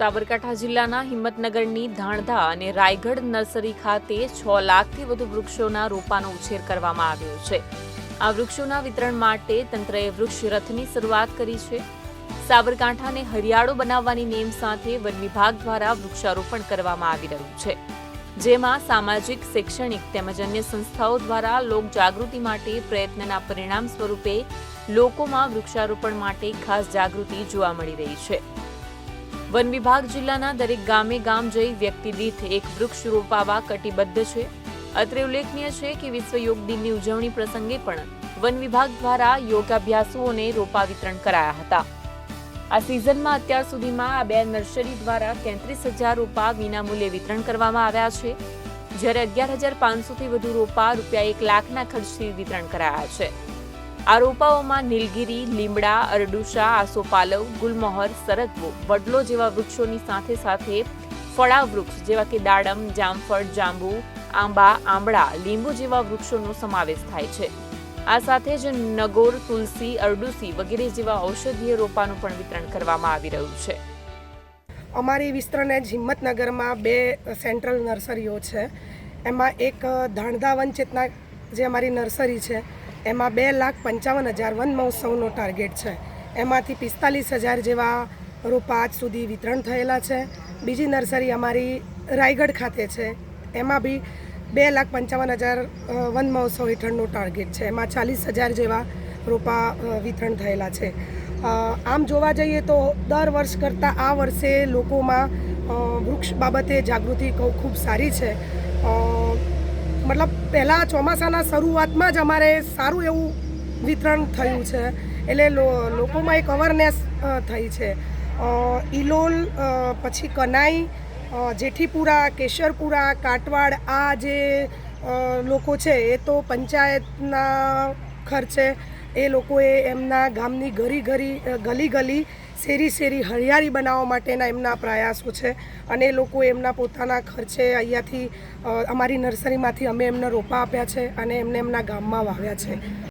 સાબરકાંઠા જિલ્લાના હિંમતનગરની ધાણધા અને રાયગઢ નર્સરી ખાતે છ લાખથી વધુ વૃક્ષોના રોપાનો ઉછેર કરવામાં આવ્યો છે. આ વૃક્ષોના વિતરણ માટે તંત્રએ વૃક્ષ રથની શરૂઆત કરી છે. સાબરકાંઠાને હરિયાળો બનાવવાની નેમ સાથે વન વિભાગ દ્વારા વૃક્ષારોપણ કરવામાં આવી રહ્યું છે. જેમાં સામાજિક, શૈક્ષણિક તેમજ અન્ય સંસ્થાઓ દ્વારા લોક જાગૃતિ માટે પ્રયત્નના પરિણામ સ્વરૂપે લોકોમાં વૃક્ષારોપણ માટે ખાસ જાગૃતિ જોવા મળી રહી છે. વન વિભાગ જિલ્લાના દરેક ગામે ગામ જઈ વ્યક્તિ દીઠ એક વૃક્ષ રોપાવા કટિબદ્ધ છે. અત્રે ઉલ્લેખનીય છે કે વિશ્વ યોગ દિનની ઉજવણી પ્રસંગે પણ વન વિભાગ દ્વારા યોગાભ્યાસુઓને રોપા વિતરણ કરાયા હતા. આ સિઝનમાં અત્યાર સુધીમાં આ બે નર્સરી દ્વારા તેત્રીસ હજાર રોપા વિનામૂલ્યે વિતરણ કરવામાં આવ્યા છે. જ્યારે અગિયાર હજાર પાંચસોથી વધુ રોપા રૂપિયા એક લાખના ખર્ચથી વિતરણ કરાયા છે. આ રોપાઓમાં નીલગિરી, લીમડા, અરડુસા, આસોપાલવ, ગુલમોહર, સરગવો, વડલો જેવા વૃક્ષોની સાથે સાથે ફળા વૃક્ષ જેવા કે દાડમ, જામફળ, જાંબુ, આંબા, આંબળા, લીંબુ જેવા વૃક્ષોનો સમાવેશ થાય છે. આ સાથે જ નગોર, તુલસી, અરડુસી વગેરે જેવા ઔષધીય રોપાનું પણ વિતરણ કરવામાં આવી રહ્યું છે. અમારી વિસ્તરણ એજ હિંમતનગરમાં બે સેન્ટ્રલ નર્સરીઓ છે. એમાં એક ધાણધા વનચેતના જે અમારી નર્સરી છે એમાં બે લાખ પંચાવન હજાર વન મહોત્સવનો ટાર્ગેટ છે. એમાંથી પિસ્તાલીસ હજાર જેવા રોપા આજ સુધી વિતરણ થયેલા છે. બીજી નર્સરી અમારી રાયગઢ ખાતે છે. એમાં બી બે લાખ પંચાવન હજાર વન મહોત્સવ હેઠળનો ટાર્ગેટ છે. એમાં ચાલીસ હજાર જેવા રોપા વિતરણ થયેલા છે. આમ જોવા જઈએ તો દર વર્ષ કરતાં આ વર્ષે લોકોમાં વૃક્ષ બાબતે જાગૃતિ ખૂબ સારી છે. મતલબ પહેલાં ચોમાસાના શરૂઆતમાં જ અમારે સારું એવું વિતરણ થયું છે. એટલે લોકોમાં એક અવેરનેસ થઈ છે. ઇલોલ પછી કનાઈ જેઠીપુરા, કેશરપુરા કાટવાડ આ જે લોકો છે એ તો પંચાયતના ખર્ચે એ લોકોએ એમના ગામની ઘરી ઘરી ગલી ગલી શેરી શેરી હરિયાળી બનાવવા માટેના એમના પ્રયાસો છે અને એ લોકો એમના પોતાના ખર્ચે અહીંયાથી અમારી નર્સરીમાંથી અમે એમને રોપા આપ્યા છે અને એમને એમના ગામમાં વાવ્યા છે.